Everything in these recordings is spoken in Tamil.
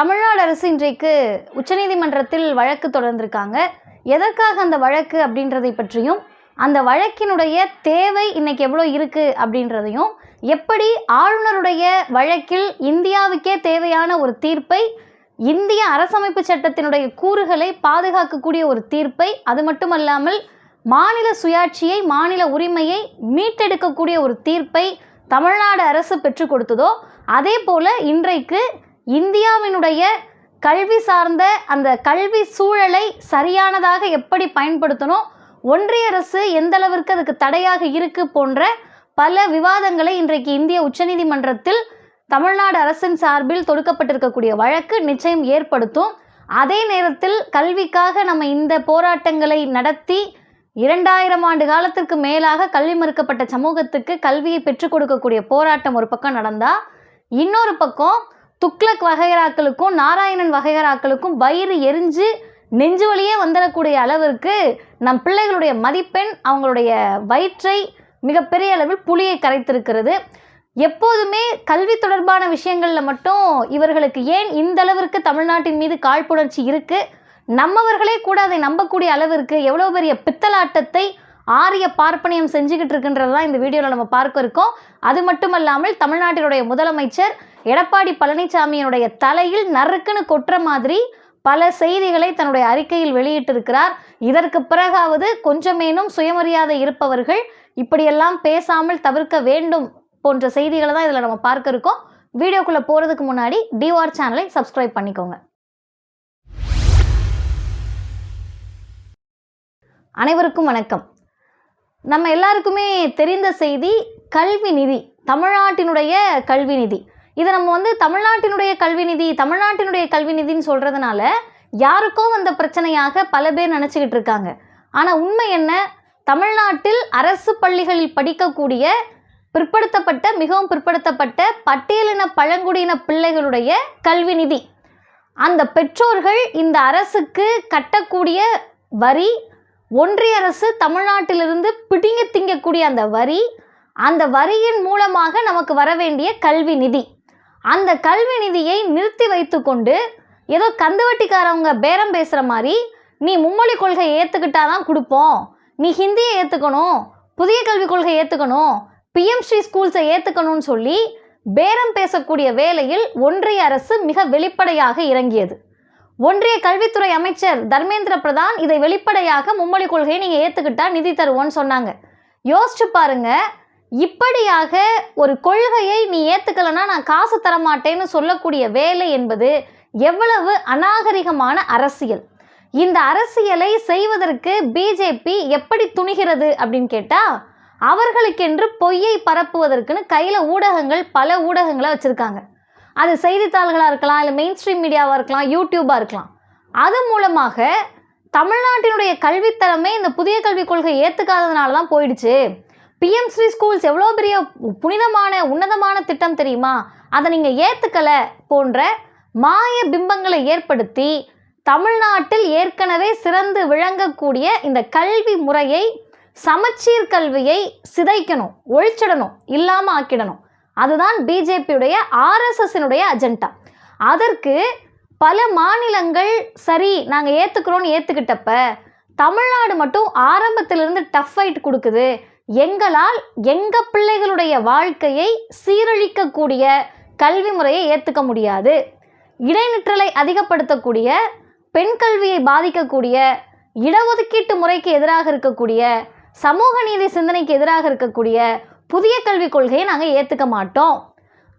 தமிழ்நாடு அரசு இன்றைக்கு உச்சநீதிமன்றத்தில் வழக்கு தொடர்ந்திருக்காங்க. எதற்காக அந்த வழக்கு அப்படின்றதை பற்றியும் அந்த வழக்கினுடைய தேவை இன்னைக்கு எவ்வளோ இருக்குது அப்படின்றதையும் எப்படி ஆளுநருடைய வழக்கில் இந்தியாவுக்கே தேவையான ஒரு தீர்ப்பை இந்திய அரசமைப்பு சட்டத்தினுடைய கூறுகளை பாதுகாக்கக்கூடிய ஒரு தீர்ப்பை அது மட்டுமல்லாமல் மாநில சுயாட்சியை மாநில உரிமையை மீட்டெடுக்கக்கூடிய ஒரு தீர்ப்பை தமிழ்நாடு அரசு பெற்றுக் கொடுத்ததோ அதே போல இன்றைக்கு இந்தியாவினுடைய கல்வி சார்ந்த அந்த கல்வி சூழலை சரியானதாக எப்படி பயன்படுத்தணும் ஒன்றிய அரசு எந்த அளவிற்கு அதுக்கு தடையாக இருக்கு போன்ற பல விவாதங்களை இன்றைக்கு இந்திய உச்சநீதிமன்றத்தில் தமிழ்நாடு அரசின் சார்பில் தொடுக்கப்பட்டிருக்கக்கூடிய வழக்கு நிச்சயம் ஏற்படுத்தும். அதே நேரத்தில் கல்விக்காக நம்ம இந்த போராட்டங்களை நடத்தி இரண்டாயிரம் ஆண்டு காலத்திற்கு மேலாக கல்வி மறுக்கப்பட்ட சமூகத்துக்கு கல்வியை பெற்றுக் கொடுக்கக்கூடிய போராட்டம் ஒரு பக்கம் நடந்தா இன்னொரு பக்கம் துக்ளக் வகைகராக்களுக்கும் நாராயணன் வகைகராக்களுக்கும் வயிறு எரிஞ்சு நெஞ்சு வழியே வந்துடக்கூடிய அளவிற்கு நம் பிள்ளைகளுடைய மதிப்பெண் அவங்களுடைய வயிற்றை மிகப்பெரிய அளவில் புளியை கரைத்திருக்கிறது. எப்போதுமே கல்வி தொடர்பான விஷயங்களில் மட்டும் இவர்களுக்கு ஏன் இந்த அளவிற்கு தமிழ்நாட்டின் மீது காழ்ப்புணர்ச்சி இருக்குது நம்மவர்களே கூட அதை நம்பக்கூடிய அளவிற்கு எவ்வளோ பெரிய பித்தலாட்டத்தை ஆரிய பார்ப்பனியம் செஞ்சுக்கிட்டு இருக்குன்றது தான் இந்த வீடியோவில் நம்ம பார்க்க இருக்கோம். அது மட்டுமல்லாமல் தமிழ்நாட்டினுடைய முதலமைச்சர் எடப்பாடி பழனிசாமியினுடைய தலையில் நறுக்குன்னு கொட்டுற மாதிரி பல செய்திகளை தன்னுடைய அறிக்கையில் வெளியிட்டிருக்கிறார். இதற்கு பிறகாவது கொஞ்சமேனும் சுயமரியாதை இருப்பவர்கள் இப்படியெல்லாம் பேசாமல் தவிர்க்க வேண்டும் போன்ற செய்திகளை தான் இதில் நம்ம பார்க்க இருக்கோம். வீடியோக்குள்ளே போகிறதுக்கு முன்னாடி டிஆர் சேனலை சப்ஸ்கிரைப் பண்ணிக்கோங்க. அனைவருக்கும் வணக்கம். நம்ம எல்லாருக்குமே தெரிந்த செய்தி கல்வி நிதி தமிழ்நாட்டினுடைய கல்வி நிதி. இதை நம்ம வந்து தமிழ்நாட்டினுடைய கல்வி நிதி தமிழ்நாட்டினுடைய கல்வி நிதின்னு சொல்கிறதுனால யாருக்கோ வந்த பிரச்சனையாக பல பேர் நினச்சிக்கிட்டு இருக்காங்க. ஆனால் உண்மை என்ன? தமிழ்நாட்டில் அரசு பள்ளிகளில் படிக்கக்கூடிய பிற்படுத்தப்பட்ட மிகவும் பிற்படுத்தப்பட்ட பட்டியலின பழங்குடியின பிள்ளைகளுடைய கல்வி நிதி. அந்த பெற்றோர்கள் இந்த அரசுக்கு கட்டக்கூடிய வரி ஒன்றிய அரசு தமிழ்நாட்டிலிருந்து பிடிங்க திங்கக்கூடிய அந்த வரி அந்த வரியின் மூலமாக நமக்கு வர வேண்டிய கல்வி நிதி. அந்த கல்வி நிதியை நிறுத்தி வைத்துக்கொண்டு ஏதோ கந்துவட்டிக்காரவங்க பேரம் பேசுகிற மாதிரி நீ மும்மொழி கொள்கையை ஏற்றுக்கிட்டாதான் கொடுப்போம். நீ ஹிந்தியை ஏற்றுக்கணும் புதிய கல்விக் கொள்கையை ஏற்றுக்கணும் பிஎம் ஸ்ரீ ஸ்கூல்ஸை ஏற்றுக்கணும்னு சொல்லி பேரம் பேசக்கூடிய வேலையில் ஒன்றிய அரசு மிக வெளிப்படையாக இறங்கியது. ஒன்றிய கல்வித்துறை அமைச்சர் தர்மேந்திர பிரதான் இதை வெளிப்படையாக மும்மொழி கொள்கையை நீங்கள் ஏற்றுக்கிட்டா நிதி தருவோன்னு சொன்னாங்க. யோசிச்சு பாருங்க. இப்படியாக ஒரு கொள்கையை நீ ஏற்றுக்கலைன்னா நான் காசு தர மாட்டேன்னு சொல்லக்கூடிய வேலை என்பது எவ்வளவு அநாகரிகமான அரசியல். இந்த அரசியலை செய்வதற்கு பிஜேபி எப்படி துணிகிறது அப்படின்னு கேட்டால் அவர்களுக்கென்று பொய்யை பரப்புவதற்குன்னு கையில் ஊடகங்கள் பல ஊடகங்களை வச்சுருக்காங்க. அது செய்தித்தாள்களாக இருக்கலாம் இல்லை மெயின் ஸ்ட்ரீம் மீடியாவாக இருக்கலாம் யூடியூபாக இருக்கலாம். அது மூலமாக தமிழ்நாட்டினுடைய கல்வித்தரமே இந்த புதிய கல்விக் கொள்கை ஏற்றுக்காததுனால தான் போயிடுச்சு. பிஎம்ஸ்ரீ ஸ்கூல்ஸ் எவ்வளோ பெரிய புனிதமான உன்னதமான திட்டம் தெரியுமா? அதை நீங்கள் ஏற்றுக்கலை போன்ற மாய பிம்பங்களை ஏற்படுத்தி தமிழ்நாட்டில் ஏற்கனவே சிறந்து விளங்கக்கூடிய இந்த கல்வி முறையை சமச்சீர் கல்வியை சிதைக்கணும் ஒழிச்சிடணும் இல்லாமல் ஆக்கிடணும். அதுதான் பிஜேபியுடைய ஆர்எஸ்எஸ்னுடைய அஜெண்டா. அதற்கு பல மாநிலங்கள் சரி நாங்கள் ஏற்றுக்கிறோன்னு ஏற்றுக்கிட்டப்ப தமிழ்நாடு மட்டும் ஆரம்பத்திலிருந்து டஃப் ஃபைட் கொடுக்குது. எங்களால் எங்கள் பிள்ளைகளுடைய வாழ்க்கையை சீரழிக்கக்கூடிய கல்வி முறையை ஏற்றுக்க முடியாது. இடைநிற்றலை அதிகப்படுத்தக்கூடிய பெண் கல்வியை பாதிக்கக்கூடிய இடஒதுக்கீட்டு முறைக்கு எதிராக இருக்கக்கூடிய சமூக நீதி சிந்தனைக்கு எதிராக இருக்கக்கூடிய புதிய கல்விக் கொள்கையை நாங்கள் ஏற்றுக்க மாட்டோம்.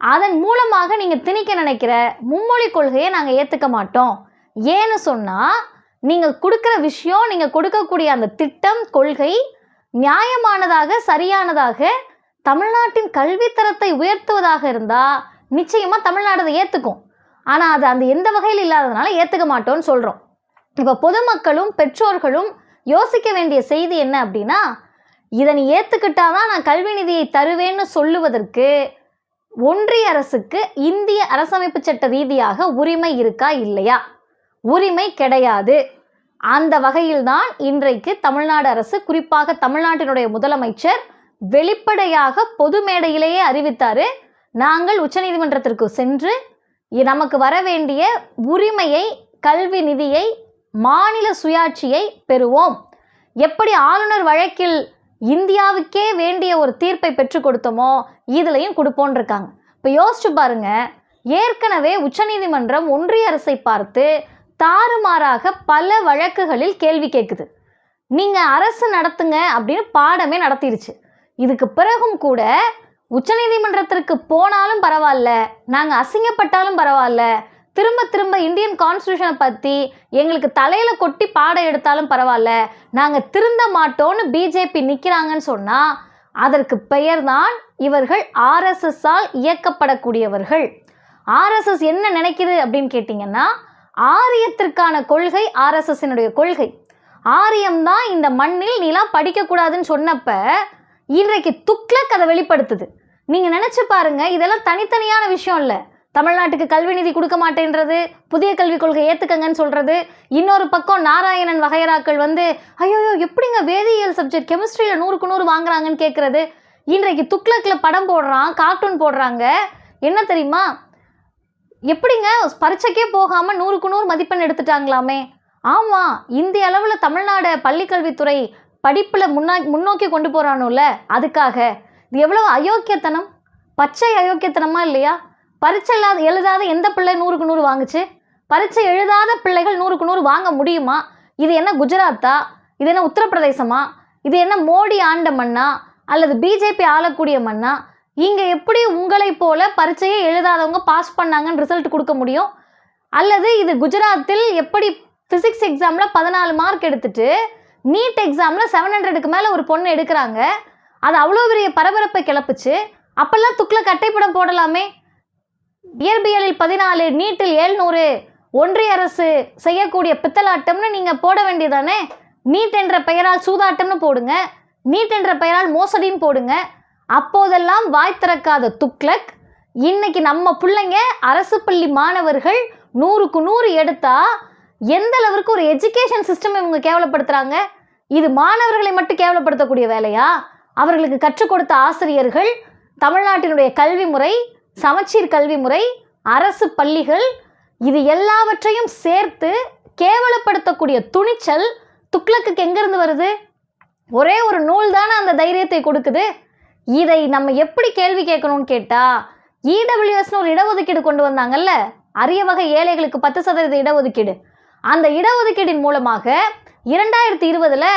அதன் மூலமாக நீங்கள் திணிக்க நினைக்கிற மும்மொழி கொள்கையை நாங்கள் ஏற்றுக்க மாட்டோம். ஏன்னு சொன்னால் நீங்கள் கொடுக்குற விஷயம் நீங்கள் கொடுக்கக்கூடிய அந்த திட்டம் கொள்கை நியாயமானதாக சரியானதாக தமிழ்நாட்டின் கல்வித்தரத்தை உயர்த்துவதாக இருந்தால் நிச்சயமாக தமிழ்நாடு அதை ஏற்றுக்கும் ஆனால் அது அந்த எந்த வகையில் இல்லாததுனால ஏற்றுக்க மாட்டோம்னு சொல்கிறோம் இப்போ பொதுமக்களும் பெற்றோர்களும் யோசிக்க வேண்டிய செய்தி என்ன அப்படின்னா இதனை நீ ஏற்றுக்கிட்டாதான் நான் கல்வி நிதியை தருவேன்னு சொல்லுவதற்கு ஒன்றிய அரசுக்கு இந்திய அரசமைப்பு சட்ட ரீதியாக உரிமை இருக்கா இல்லையா? உரிமை கிடையாது. அந்த வகையில்தான் இன்றைக்கு தமிழ்நாடு அரசு குறிப்பாக தமிழ்நாட்டினுடைய முதலமைச்சர் வெளிப்படையாக பொது மேடையிலேயே அறிவித்தார். நாங்கள் உச்சநீதிமன்றத்திற்கு சென்று நமக்கு வர வேண்டிய உரிமையை கல்வி நிதியை மாநில சுயாட்சியை பெறுவோம். எப்படி ஆளுநர் வழக்கில் இந்தியாவுக்கே வேண்டிய ஒரு தீர்ப்பை பெற்றுக் கொடுத்தோமோ இதுலையும் கொடுப்போன்னு இருக்காங்க இப்போ யோசிச்சு பாருங்க. ஏற்கனவே உச்சநீதிமன்றம் ஒன்றிய அரசை பார்த்து தாறுமாறாக பல வழக்குகளில் கேள்வி கேட்குது நீங்கள் அரசு நடத்துங்க அப்படின்னு பாடமே நடத்திருச்சு. இதுக்கு பிறகும் கூட உச்சநீதிமன்றத்திற்கு போனாலும் பரவாயில்ல நாங்கள் அசிங்கப்பட்டாலும் பரவாயில்ல திரும்ப திரும்ப இந்தியன் கான்ஸ்டியூஷனை பற்றி எங்களுக்கு தலையில் கொட்டி பாடம் எடுத்தாலும் பரவாயில்ல. நாங்கள் திருந்த மாட்டோன்னு பிஜேபி நிற்கிறாங்கன்னு சொன்னால் அதற்கு பெயர்தான் இவர்கள் ஆர்எஸ்எஸ்ஸால் இயக்கப்படக்கூடியவர்கள். ஆர்எஸ்எஸ் என்ன நினைக்குது அப்படின்னு கேட்டிங்கன்னா ஆரியத்திற்கான கொள்கை ஆர்எஸ்எஸ்னுடைய கொள்கை. ஆரியம் தான் இந்த மண்ணில் நீலாம் படிக்கக்கூடாதுன்னு சொன்னப்ப இன்றைக்கு துக்ளக் அதை வெளிப்படுத்துது. நீங்கள் நினச்சி பாருங்கள் இதெல்லாம் தனித்தனியான விஷயம் இல்லை. தமிழ்நாட்டுக்கு கல்வி நிதி கொடுக்க மாட்டேன்றது புதிய கல்விக் கொள்கை ஏற்றுக்கங்கன்னு சொல்கிறது இன்னொரு பக்கம் நாராயணன் வகையராக்கள் வந்து ஐயோயோ எப்படிங்க வேதியியல் சப்ஜெக்ட் கெமிஸ்ட்ரியில் நூறுக்கு நூறு வாங்குறாங்கன்னு கேட்குறது இன்றைக்கு துக்ளக்கில் படம் போடுறான் கார்ட்டூன் போடுறாங்க. என்ன தெரியுமா? எப்படிங்க பரீட்சைக்கே போகாமல் நூறுக்கு நூறு மதிப்பெண் எடுத்துட்டாங்களாமே. ஆமாம் இந்திய அளவில் தமிழ்நாடு பள்ளிக்கல்வித்துறை படிப்பில் முன்னா முன்னோக்கி கொண்டு போகிறானுல்ல அதுக்காக. இது எவ்வளோ அயோக்கியத்தனம்? பச்சை அயோக்கியத்தனமா இல்லையா? பரீட்சை இல்லாத எழுதாத எந்த பிள்ளை நூறுக்கு நூறு வாங்குச்சு? பரீட்சை எழுதாத பிள்ளைகள் நூறுக்கு நூறு வாங்க முடியுமா? இது என்ன குஜராத்தா? இது என்ன உத்தரப்பிரதேசமா? இது என்ன மோடி ஆண்ட மண்ணா? அல்லது பிஜேபி ஆளக்கூடிய மண்ணா? இங்கே எப்படி உங்களைப் போல பரீட்சையை எழுதாதவங்க பாஸ் பண்ணாங்கன்னு ரிசல்ட் கொடுக்க முடியும்? அல்லது இது குஜராத்தில் எப்படி ஃபிசிக்ஸ் எக்ஸாமில் பதினாலு மார்க் எடுத்துட்டு நீட் எக்ஸாமில் செவன் ஹண்ட்ரடுக்கு மேலே ஒரு பொண்ணு எடுக்கிறாங்க. அது அவ்வளோ பெரிய பரபரப்பை கிளப்புச்சு. அப்போல்லாம் துக்கில் கட்டைப்படம் போடலாமே. இயற்பியலில் பதினாலு நீட்டில் ஏழ்நூறு ஒன்றிய அரசு செய்யக்கூடிய பித்தலாட்டம்னு நீங்கள் போட வேண்டியதானே? நீட் என்ற பெயரால் சூதாட்டம்னு போடுங்க. நீட் என்ற பெயரால் மோசடின்னு போடுங்க. அப்போதெல்லாம் வாய் திறக்காத துக்ளக். இன்னைக்கு நம்ம பிள்ளைங்க அரசு பள்ளி மாணவர்கள் நூறுக்கு நூறு எடுத்தா எந்த அளவுக்கு ஒரு எஜுகேஷன் சிஸ்டம் இவங்க கேவலப்படுத்துகிறாங்க இது மாணவர்களை மட்டும் கேவலப்படுத்தக்கூடிய வேலையா? அவர்களுக்கு கற்றுக் கொடுத்த ஆசிரியர்கள் தமிழ்நாட்டினுடைய கல்வி முறை சமச்சீர் கல்வி முறை அரசு பள்ளிகள் இது எல்லாவற்றையும் சேர்த்து கேவலப்படுத்தக்கூடிய துணிச்சல் துக்ளக்குக்கு எங்கேருந்து வருது? ஒரே ஒரு நூல் தானே அந்த தைரியத்தை கொடுக்குது. இதை நம்ம எப்படி கேள்வி கேட்கணும்னு கேட்டால் இடபிள்யூஎஸ்னு ஒரு இடஒதுக்கீடு கொண்டு வந்தாங்கல்ல? அரிய வகை ஏழைகளுக்கு பத்து சதவீத இடஒதுக்கீடு. அந்த இடஒதுக்கீடின் மூலமாக இரண்டாயிரத்தி இருபதில்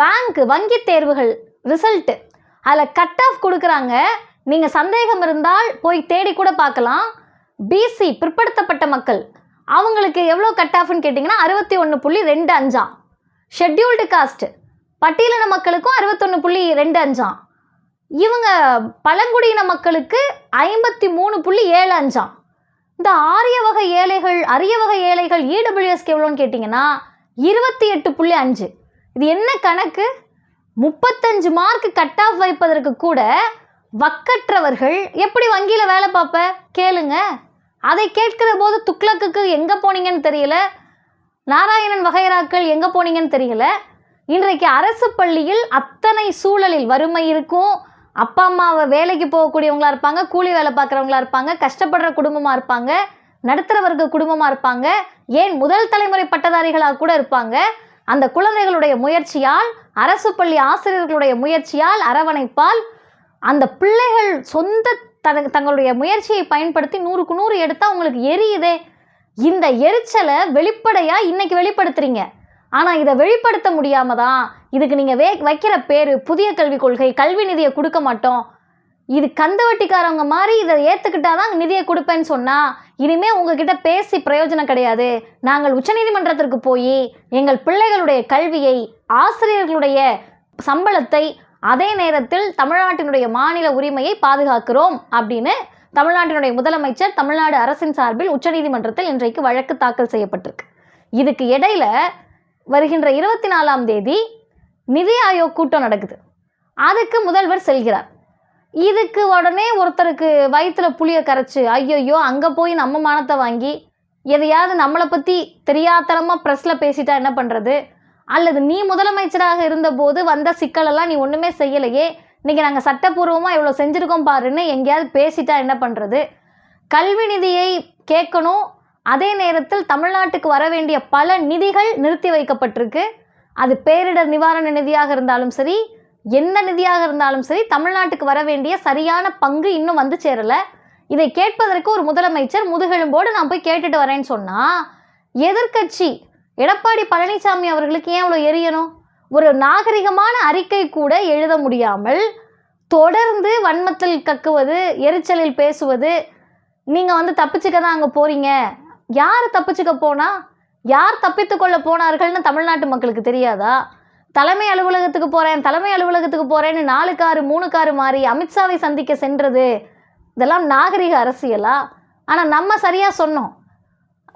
பேங்க் வங்கி தேர்வுகள் ரிசல்ட்டு அதில் கட் ஆஃப் கொடுக்குறாங்க. நீங்கள் சந்தேகம் இருந்தால் போய் தேடி கூட பார்க்கலாம். பிசி பிற்படுத்தப்பட்ட மக்கள். அவங்களுக்கு எவ்வளோ கட் ஆஃப்னு கேட்டிங்கன்னா அறுபத்தி ஒன்று புள்ளி ரெண்டு அஞ்சாம் ஷெட்யூல்டு காஸ்ட் பட்டியலின மக்களுக்கும் அறுபத்தொன்று புள்ளி ரெண்டு அஞ்சாம் இவங்க பழங்குடியின மக்களுக்கு ஐம்பத்தி மூணு புள்ளி ஏழு அஞ்சாம் இந்த ஆரிய வகை ஏழைகள் அரிய வகை ஏழைகள் இடபிள்யூஎஸ்க்கு எவ்வளோன்னு கேட்டிங்கன்னா இருபத்தி எட்டு புள்ளி அஞ்சு. இது என்ன கணக்கு? முப்பத்தஞ்சு மார்க் கட் ஆஃப் வைப்பதற்கு கூட வக்கற்றவர்கள் எப்படி வங்கியில் வேலை பார்ப்ப? கேளுங்க. அதை கேட்கிற போது துக்ளக்குக்கு எங்கே போனீங்கன்னு தெரியல. நாராயணன் வகைராக்கள் எங்கே போனீங்கன்னு தெரியல. இன்றைக்கு அரசு பள்ளியில் அத்தனை சூழலில் வறுமை இருக்கும். அப்பா அம்மாவை வேலைக்கு போகக்கூடியவங்களா இருப்பாங்க கூலி வேலை பார்க்குறவங்களா இருப்பாங்க கஷ்டப்படுற குடும்பமாக இருப்பாங்க நடுத்தர வர்க்க குடும்பமாக இருப்பாங்க ஏன் முதல் தலைமுறை பட்டதாரிகளாக கூட இருப்பாங்க. அந்த குழந்தைகளுடைய முயற்சியால் அரசு பள்ளி ஆசிரியர்களுடைய முயற்சியால் அரவணைப்பால் அந்த பிள்ளைகள் சொந்த தன தங்களுடைய முயற்சியை பயன்படுத்தி நூறுக்கு நூறு எடுத்தால் உங்களுக்கு எரியுதே. இந்த எரிச்சலை வெளிப்படையாக இன்றைக்கி வெளிப்படுத்துறீங்க. ஆனால் இதை வெளிப்படுத்த முடியாமல் தான் இதுக்கு நீங்கள் வே வைக்கிற பேர் புதிய கல்விக் கொள்கை கல்வி நிதியை கொடுக்க மாட்டோம். இது கந்து வட்டிக்காரவங்க மாதிரி இதை ஏற்றுக்கிட்டாதான் நிதியை கொடுப்பேன்னு சொன்னால் இனிமேல் உங்ககிட்ட பேசி பிரயோஜனம் கிடையாது. நாங்கள் உச்சநீதிமன்றத்திற்கு போய் எங்கள் பிள்ளைகளுடைய கல்வியை ஆசிரியர்களுடைய சம்பளத்தை அதே நேரத்தில் தமிழ்நாட்டினுடைய மாநில உரிமையை பாதுகாக்கிறோம் அப்படின்னு தமிழ்நாட்டினுடைய முதலமைச்சர் தமிழ்நாடு அரசின் சார்பில் உச்சநீதிமன்றத்தில் இன்றைக்கு வழக்கு தாக்கல் செய்யப்பட்டிருக்கு. இதுக்கு இடையில வருகின்ற இருபத்தி நாலாம் தேதி நிதி ஆயோக் கூட்டம் நடக்குது. அதுக்கு முதல்வர் செல்கிறார். இதுக்கு உடனே ஒருத்தருக்கு வயிற்றுல புளிய கரைச்சு ஐயோயோ அங்கே போய் நம்ம மானத்தை வாங்கி எதையாவது நம்மளை பற்றி தெரியாதனமாக ப்ரெஸ்ஸில் பேசிட்டா என்ன பண்ணுறது அல்லது நீ முதலமைச்சராக இருந்தபோது வந்த சிக்கலெல்லாம் நீ ஒன்றுமே செய்யலையே. இன்றைக்கி நாங்கள் சட்டப்பூர்வமாக இவ்வளோ செஞ்சுருக்கோம் பாருன்னு எங்கேயாவது பேசிட்டா என்ன பண்ணுறது கல்வி நிதியை கேட்கணும். அதே நேரத்தில் தமிழ்நாட்டுக்கு வர வேண்டிய பல நிதிகள் நிறுத்தி வைக்கப்பட்டிருக்கு. அது பேரிடர் நிவாரண நிதியாக இருந்தாலும் சரி எந்த நிதியாக இருந்தாலும் சரி தமிழ்நாட்டுக்கு வர வேண்டிய சரியான பங்கு இன்னும் வந்து சேரலை. இதை கேட்பதற்கு ஒரு முதலமைச்சர் முதுகெலும்போடு நான் போய் கேட்டுட்டு வரேன்னு சொன்னால் எதிர்க்கட்சி எடப்பாடி பழனிசாமி அவர்களுக்கு ஏன் அவ்வளோ எரியணும்? ஒரு நாகரிகமான அறிக்கை கூட எழுத முடியாமல் தொடர்ந்து வன்மத்தில் கக்குவது எரிச்சலில் பேசுவது நீங்கள் வந்து தப்பிச்சுக்க தான் அங்கே போகிறீங்க யார் தப்பிச்சுக்க போனா? யார் தப்பித்து கொள்ள போனார்கள்னு தமிழ்நாட்டு மக்களுக்கு தெரியாதா? தலைமை அலுவலகத்துக்கு போகிறேன் தலைமை அலுவலகத்துக்கு போகிறேன்னு நாலு காரு மூணு காரு மாறி அமித்ஷாவை சந்திக்க சென்றது. இதெல்லாம் நாகரிக அரசியலா? ஆனால் நம்ம சரியாக சொன்னோம்.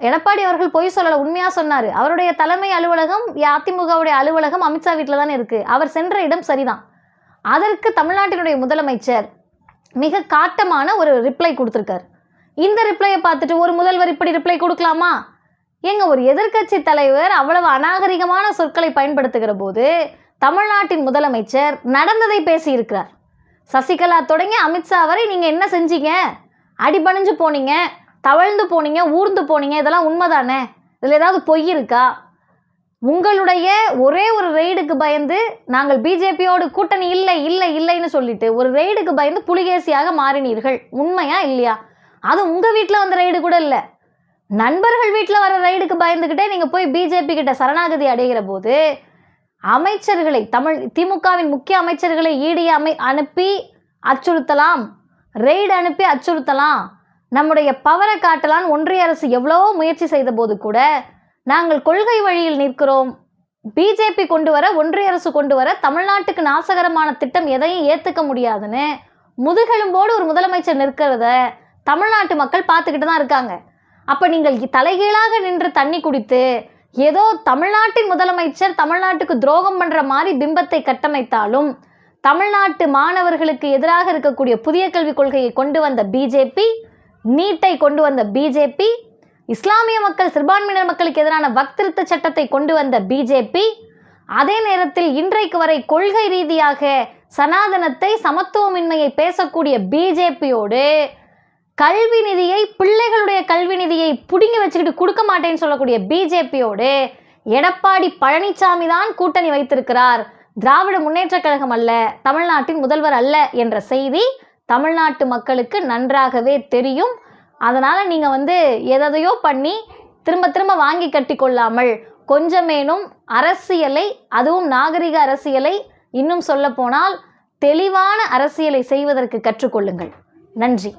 எடப்பாடி அவர்கள் பொய் சொல்லலை உண்மையாக சொன்னார். அவருடைய தலைமை அலுவலகம் அதிமுகவுடைய அலுவலகம் அமித்ஷா வீட்டில் தானே இருக்குது அவர் சென்ற இடம் சரிதான். அதற்கு தமிழ்நாட்டினுடைய முதலமைச்சர் மிக காட்டமான ஒரு ரிப்ளை கொடுத்துருக்காரு. இந்த ரிப்ளையை பார்த்துட்டு ஒரு முதல்வர் இப்படி ரிப்ளை கொடுக்கலாமா? ஏங்க ஒரு எதிர்க்கட்சி தலைவர் அவ்வளவு அநாகரிகமான சொற்களை பயன்படுத்துகிற போது தமிழ்நாட்டின் முதலமைச்சர் நடந்ததை பேசியிருக்கிறார். சசிகலா தொடங்கி அமித்ஷா வரை நீங்கள் என்ன செஞ்சீங்க? அடிபணிஞ்சு போனீங்க. தவழ்ந்து போனீங்க ஊர்ந்து போனீங்க இதெல்லாம் உண்மைதானே? இதில் ஏதாவது பொய் இருக்கா? உங்களுடைய ஒரே ஒரு ரெய்டுக்கு பயந்து நாங்கள் பிஜேபியோடு கூட்டணி இல்லை இல்லை இல்லைன்னு சொல்லிட்டு ஒரு ரெய்டுக்கு பயந்து புலிகேசியாக மாறினீர்கள். உண்மையா இல்லையா? அது உங்கள் வீட்டில் வந்த ரெய்டு கூட இல்லை. நண்பர்கள் வீட்டில் வர ரைடுக்கு பயந்துக்கிட்டே நீங்கள் போய் பிஜேபி கிட்ட சரணாகதி அடைகிற போது அமைச்சர்களை தமிழ் திமுகவின் முக்கிய அமைச்சர்களை ஈடி அமை அனுப்பி அச்சுறுத்தலாம். ரெய்டு அனுப்பி அச்சுறுத்தலாம். நம்முடைய பவரை காட்டலான் ஒன்றிய அரசு எவ்வளவோ முயற்சி செய்த போது கூட நாங்கள் கொள்கை வழியில் நிற்கிறோம். பிஜேபி கொண்டு வர ஒன்றிய அரசு கொண்டு வர தமிழ்நாட்டுக்கு நாசகரமான திட்டம் எதையும் ஏற்றுக்க முடியாதுன்னு முதுகெலும்போடு ஒரு முதலமைச்சர் நிற்கிறத தமிழ்நாட்டு மக்கள் பார்த்துக்கிட்டு தான் இருக்காங்க. அப்போ நீங்கள் தலைகீழாக நின்று தண்ணி குடித்து ஏதோ தமிழ்நாட்டின் முதலமைச்சர் தமிழ்நாட்டுக்கு துரோகம் பண்ணுற மாதிரி பிம்பத்தை கட்டமைத்தாலும் தமிழ்நாட்டு மாணவர்களுக்கு எதிராக இருக்கக்கூடிய புதிய கல்விக் கொள்கையை கொண்டு வந்த பிஜேபி நீட்டை கொண்டு வந்த பிஜேபி இஸ்லாமிய மக்கள் சிறுபான்மையினர் மக்களுக்கு எதிரான வக்திருத்த சட்டத்தை கொண்டு வந்த பிஜேபி அதே நேரத்தில் இன்றைக்கு வரை கொள்கை ரீதியாக சனாதனத்தை சமத்துவமின்மையை பேசக்கூடிய பிஜேபியோடு கல்வி நிதியை பிள்ளைகளுடைய கல்வி நிதியை பிடுங்கி வச்சுக்கிட்டு கொடுக்க மாட்டேன்னு சொல்லக்கூடிய பிஜேபியோடு எடப்பாடி பழனிசாமி தான் கூட்டணி வைத்திருக்கிறார். திராவிட முன்னேற்றக் கழகம் அல்ல தமிழ்நாட்டின் முதல்வர் அல்ல என்ற செய்தி தமிழ்நாட்டு மக்களுக்கு நன்றாகவே தெரியும். அதனால் நீங்கள் வந்து எதையோ பண்ணி திரும்ப திரும்ப வாங்கி கட்டி கொள்ளாமல் கொஞ்சமேனும் அரசியலை அதுவும் நாகரிக அரசியலை இன்னும் சொல்லப்போனால் தெளிவான அரசியலை செய்வதற்கு கற்றுக்கொள்ளுங்கள். நன்றி.